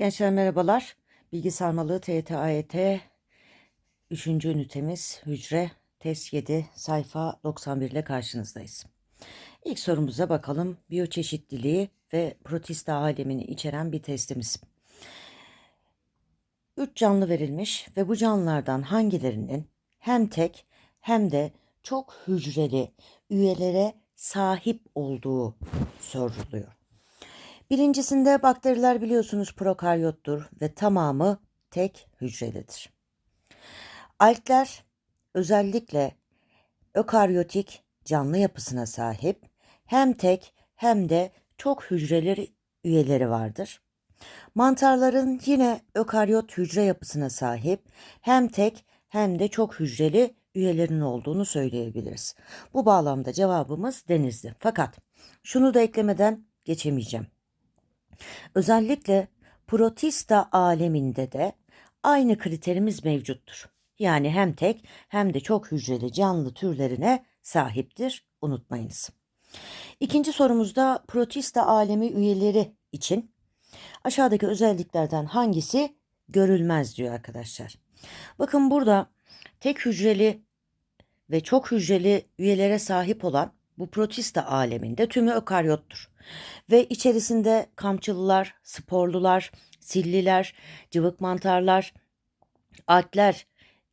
Gençler merhabalar. Bilgi sarmalı TYT AYT 3. ünitemiz hücre test 7 sayfa 91 ile karşınızdayız. İlk sorumuza bakalım. Biyoçeşitliliği ve protista alemini içeren bir testimiz. Üç canlı verilmiş ve bu canlılardan hangilerinin hem tek hem de çok hücreli üyelere sahip olduğu soruluyor. Birincisinde bakteriler biliyorsunuz prokaryottur ve tamamı tek hücrelidir. Algler özellikle ökaryotik canlı yapısına sahip hem tek hem de çok hücreli üyeleri vardır. Mantarların yine ökaryot hücre yapısına sahip hem tek hem de çok hücreli üyelerin olduğunu söyleyebiliriz. Bu bağlamda cevabımız denizli. Fakat şunu da eklemeden geçemeyeceğim. Özellikle protista aleminde de aynı kriterimiz mevcuttur. Yani hem tek hem de çok hücreli canlı türlerine sahiptir. Unutmayınız. İkinci sorumuzda protista alemi üyeleri için aşağıdaki özelliklerden hangisi görülmez diyor arkadaşlar. Bakın burada tek hücreli ve çok hücreli üyelere sahip olan bu protista aleminde tümü ökaryottur. Ve içerisinde kamçılılar, sporlular, silliler, cıvık mantarlar, algler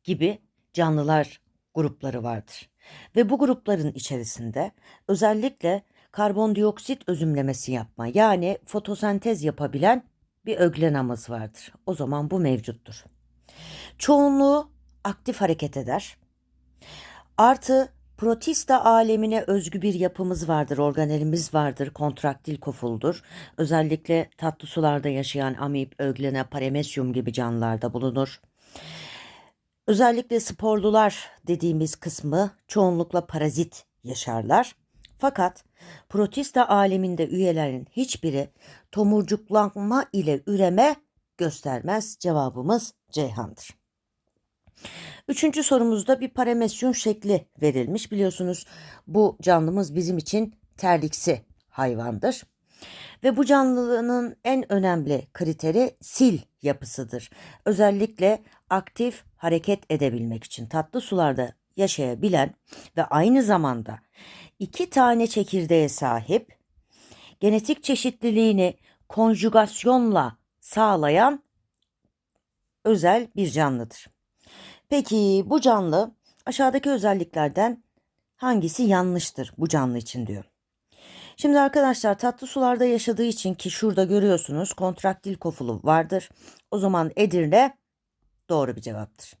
gibi canlılar grupları vardır. Ve bu grupların içerisinde özellikle karbondioksit özümlemesi yapma yani fotosentez yapabilen bir öglenamız vardır. O zaman bu mevcuttur. Çoğunluğu aktif hareket eder. Artı protista alemine özgü bir yapımız vardır, organelimiz vardır, kontraktil kofuldur. Özellikle tatlı sularda yaşayan amip, öglene, paremesyum gibi canlılarda bulunur. Özellikle sporlular dediğimiz kısmı çoğunlukla parazit yaşarlar. Fakat protista aleminde üyelerin hiçbiri tomurcuklanma ile üreme göstermez. Cevabımız Ceyhan'dır. Üçüncü sorumuzda bir paramesyon şekli verilmiş. Biliyorsunuz bu canlımız bizim için terliksi hayvandır. Ve bu canlının en önemli kriteri sil yapısıdır. Özellikle aktif hareket edebilmek için tatlı sularda yaşayabilen ve aynı zamanda iki tane çekirdeğe sahip genetik çeşitliliğini konjugasyonla sağlayan özel bir canlıdır. Peki bu canlı aşağıdaki özelliklerden hangisi yanlıştır bu canlı için diyor. Şimdi arkadaşlar tatlı sularda yaşadığı için ki şurada görüyorsunuz kontraktil kofulu vardır. O zaman Edirne doğru bir cevaptır.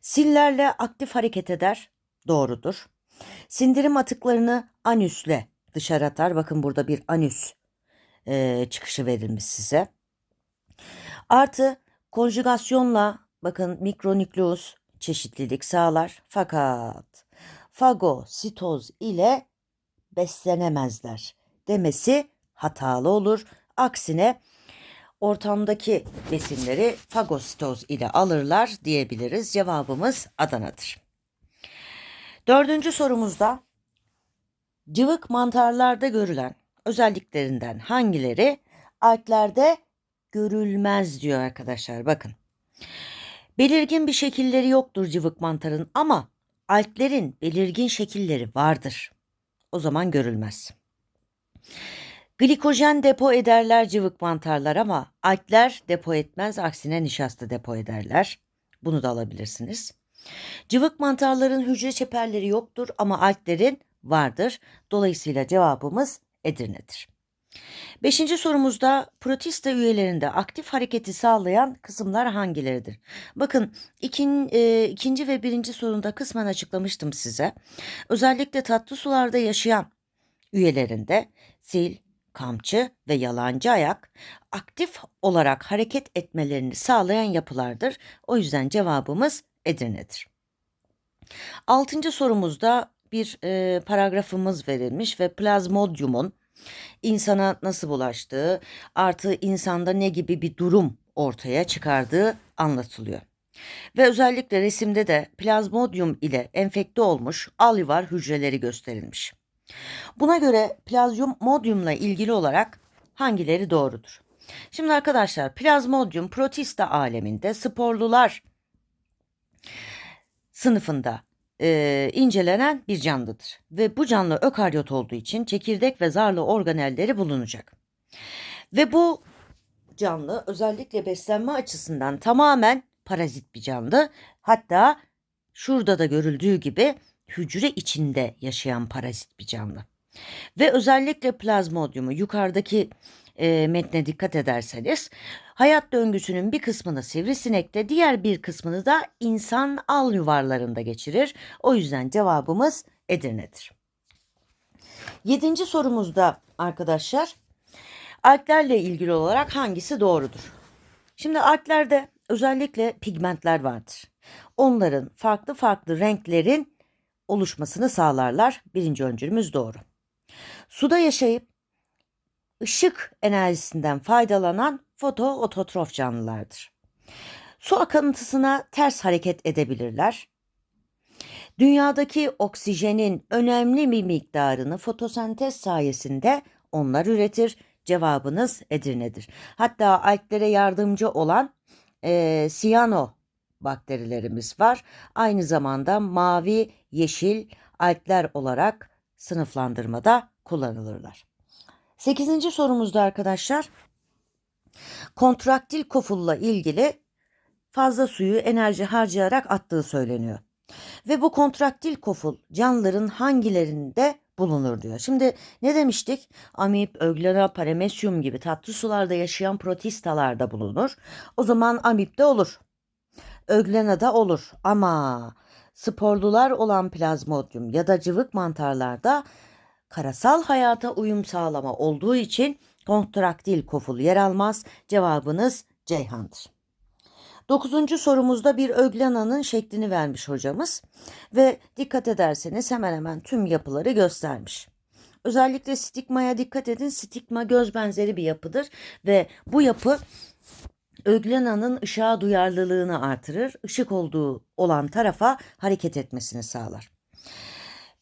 Sillerle aktif hareket eder. Doğrudur. Sindirim atıklarını anüsle dışarı atar. Bakın burada bir anüs e, çıkışı verilmiş size. Artı konjugasyonla bakın mikronükleus çeşitlilik sağlar. Fakat fagositoz ile beslenemezler demesi hatalı olur. Aksine ortamdaki besinleri fagositoz ile alırlar diyebiliriz. Cevabımız Adana'dır. Dördüncü sorumuzda cıvık mantarlarda görülen özelliklerinden hangileri alglerde görülmez diyor arkadaşlar. Bakın. Belirgin bir şekilleri yoktur cıvık mantarın ama alglerin belirgin şekilleri vardır. O zaman görülmez. Glikojen depo ederler cıvık mantarlar ama algler depo etmez aksine nişasta depo ederler. Bunu da alabilirsiniz. Cıvık mantarların hücre çeperleri yoktur ama alglerin vardır. Dolayısıyla cevabımız Edirne'dir. Beşinci sorumuzda protista üyelerinde aktif hareketi sağlayan kısımlar hangileridir? Bakın ikin, e, ikinci ve birinci sorunda kısmen açıklamıştım size. Özellikle tatlı sularda yaşayan üyelerinde sil, kamçı ve yalancı ayak aktif olarak hareket etmelerini sağlayan yapılardır. O yüzden cevabımız Edirne'dir. Altıncı sorumuzda bir e, paragrafımız verilmiş ve plazmodyumun insana nasıl bulaştığı, artı insanda ne gibi bir durum ortaya çıkardığı anlatılıyor. Ve özellikle resimde de plazmodium ile enfekte olmuş alüvar hücreleri gösterilmiş. Buna göre plazmodiumla ilgili olarak hangileri doğrudur? Şimdi arkadaşlar plazmodium protista aleminde sporlular sınıfında e, incelenen bir canlıdır. Ve bu canlı ökaryot olduğu için çekirdek ve zarlı organelleri bulunacak. Ve bu canlı özellikle beslenme açısından tamamen parazit bir canlı. Hatta şurada da görüldüğü gibi hücre içinde yaşayan parazit bir canlı. Ve özellikle plazmodiumu yukarıdaki e, metne dikkat ederseniz hayat döngüsünün bir kısmını sivrisinekte diğer bir kısmını da insan al yuvarlarında geçirir. O yüzden cevabımız Edirne'dir. Yedinci sorumuzda arkadaşlar alglerle ilgili olarak hangisi doğrudur? Şimdi alglerde özellikle pigmentler vardır. Onların farklı farklı renklerin oluşmasını sağlarlar. Birinci öncülümüz doğru. Suda yaşayıp ışık enerjisinden faydalanan fotoototrof canlılardır. Su akıntısına ters hareket edebilirler. Dünyadaki oksijenin önemli bir miktarını fotosentez sayesinde onlar üretir. Cevabınız Edirne'dir. Hatta alglere yardımcı olan e, siyano bakterilerimiz var. Aynı zamanda mavi, yeşil algler olarak sınıflandırmada kullanılırlar. Sekizinci sorumuzda arkadaşlar kontraktil kofulla ilgili fazla suyu enerji harcayarak attığı söyleniyor. Ve bu kontraktil koful canlıların hangilerinde bulunur diyor. Şimdi ne demiştik? Amip, öglera, paramesyum gibi tatlı sularda yaşayan protistalarda bulunur. O zaman amipte olur. Öglena'da olur ama sporlular olan plazmodium ya da cıvık mantarlarda karasal hayata uyum sağlama olduğu için kontraktil koful yer almaz. Cevabınız Ceyhan'dır. Dokuzuncu sorumuzda bir öglenanın şeklini vermiş hocamız ve dikkat ederseniz hemen hemen tüm yapıları göstermiş. Özellikle stigmaya dikkat edin. Stigma göz benzeri bir yapıdır ve bu yapı öglenanın ışığa duyarlılığını artırır. Işık olduğu olan tarafa hareket etmesini sağlar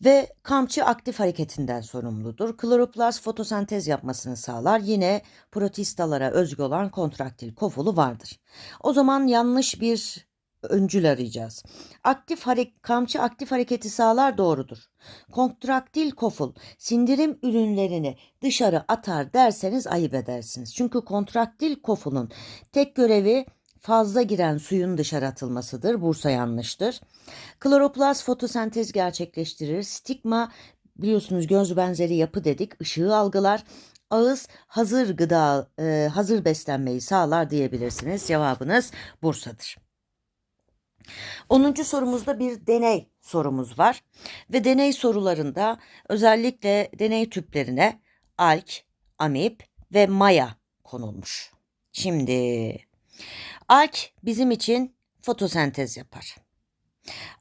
ve kamçı aktif hareketinden sorumludur. Kloroplast fotosentez yapmasını sağlar. Yine protistalara özgü olan kontraktil kofulu vardır. O zaman yanlış bir öncül arayacağız. Aktif hareket, kamçı aktif hareketi sağlar doğrudur. Kontraktil koful sindirim ürünlerini dışarı atar derseniz ayıp edersiniz. Çünkü kontraktil kofulun tek görevi fazla giren suyun dışarı atılmasıdır. Bursa yanlıştır. Kloroplast fotosentez gerçekleştirir. Stigma biliyorsunuz göz benzeri yapı dedik. Işığı algılar. Ağız hazır gıda, e, hazır beslenmeyi sağlar diyebilirsiniz. Cevabınız Bursa'dır. 10. sorumuzda bir deney sorumuz var. Ve deney sorularında özellikle deney tüplerine alk, amip ve maya konulmuş. Şimdi alk bizim için fotosentez yapar.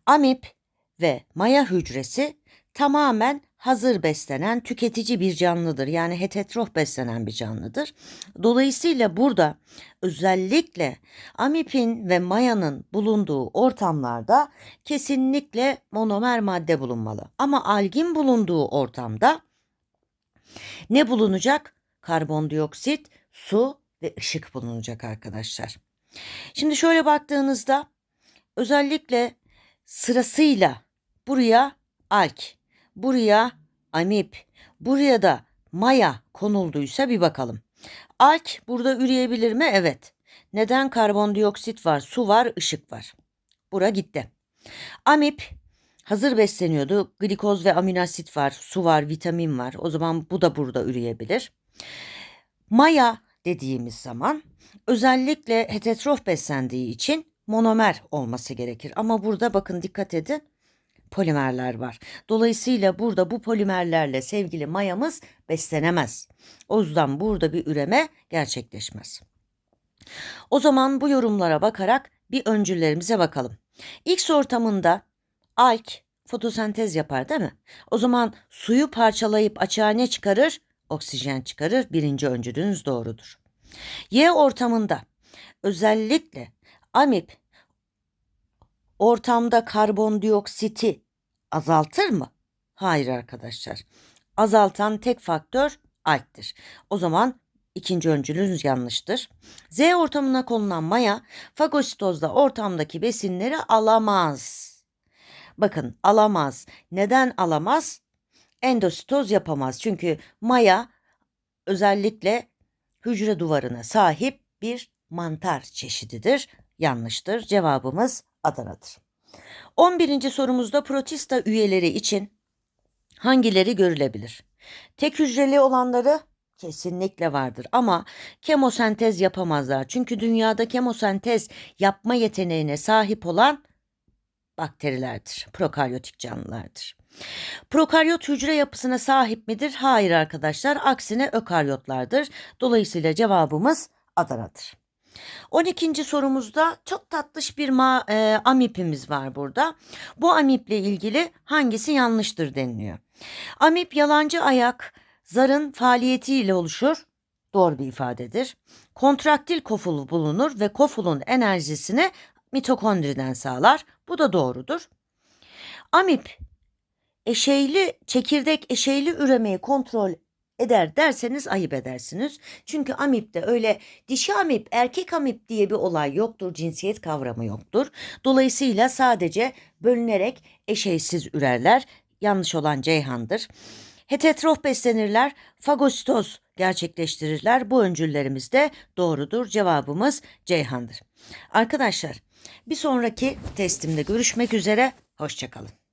Amip ve maya hücresi tamamen hazır beslenen tüketici bir canlıdır. Yani heterotrof beslenen bir canlıdır. Dolayısıyla burada özellikle amipin ve mayanın bulunduğu ortamlarda kesinlikle monomer madde bulunmalı. Ama algin bulunduğu ortamda ne bulunacak? Karbondioksit, su ve ışık bulunacak arkadaşlar. Şimdi şöyle baktığınızda özellikle sırasıyla buraya alk, buraya amip, buraya da maya konulduysa bir bakalım. Alk burada üreyebilir mi? Evet. Neden karbondioksit var, su var, ışık var. Bura gitti. Amip hazır besleniyordu. Glikoz ve aminoasit var, su var, vitamin var. O zaman bu da burada üreyebilir. Maya dediğimiz zaman özellikle heterotrof beslendiği için monomer olması gerekir. Ama burada bakın dikkat edin polimerler var. Dolayısıyla burada bu polimerlerle sevgili mayamız beslenemez. O yüzden burada bir üreme gerçekleşmez. O zaman bu yorumlara bakarak bir öncüllerimize bakalım. X ortamında alk fotosentez yapar değil mi? O zaman suyu parçalayıp açığa ne çıkarır? Oksijen çıkarır. Birinci öncülünüz doğrudur. Y ortamında özellikle amip ortamda karbondioksiti azaltır mı? Hayır arkadaşlar. Azaltan tek faktör alktir. O zaman İkinci öncülünüz yanlıştır. Z ortamına konulan maya fagositozda ortamdaki besinleri alamaz. Bakın alamaz. Neden alamaz? Endositoz yapamaz. Çünkü maya özellikle hücre duvarına sahip bir mantar çeşididir. Yanlıştır. Cevabımız Adana'dır. 11. sorumuzda protista üyeleri için hangileri görülebilir? Tek hücreli olanları kesinlikle vardır ama kemosentez yapamazlar. Çünkü dünyada kemosentez yapma yeteneğine sahip olan bakterilerdir. Prokaryotik canlılardır. Prokaryot hücre yapısına sahip midir? Hayır arkadaşlar. Aksine ökaryotlardır. Dolayısıyla cevabımız Adana'dır. 12. sorumuzda çok tatlış bir ma- e, amipimiz var burada. Bu amiple ilgili hangisi yanlıştır deniliyor. Amip yalancı ayak zarın faaliyetiyle oluşur. Doğru bir ifadedir. Kontraktil koful bulunur ve kofulun enerjisini mitokondriden sağlar. Bu da doğrudur. Amip eşeyli çekirdek eşeyli üremeyi kontrol eder derseniz ayıp edersiniz. Çünkü amipte öyle dişi amip, erkek amip diye bir olay yoktur. Cinsiyet kavramı yoktur. Dolayısıyla sadece bölünerek eşeysiz ürerler. Yanlış olan Ceyhan'dır. Heterotrof beslenirler, fagositoz gerçekleştirirler. Bu öncüllerimiz de doğrudur. Cevabımız Ceyhan'dır. Arkadaşlar bir sonraki testimde görüşmek üzere. Hoşçakalın.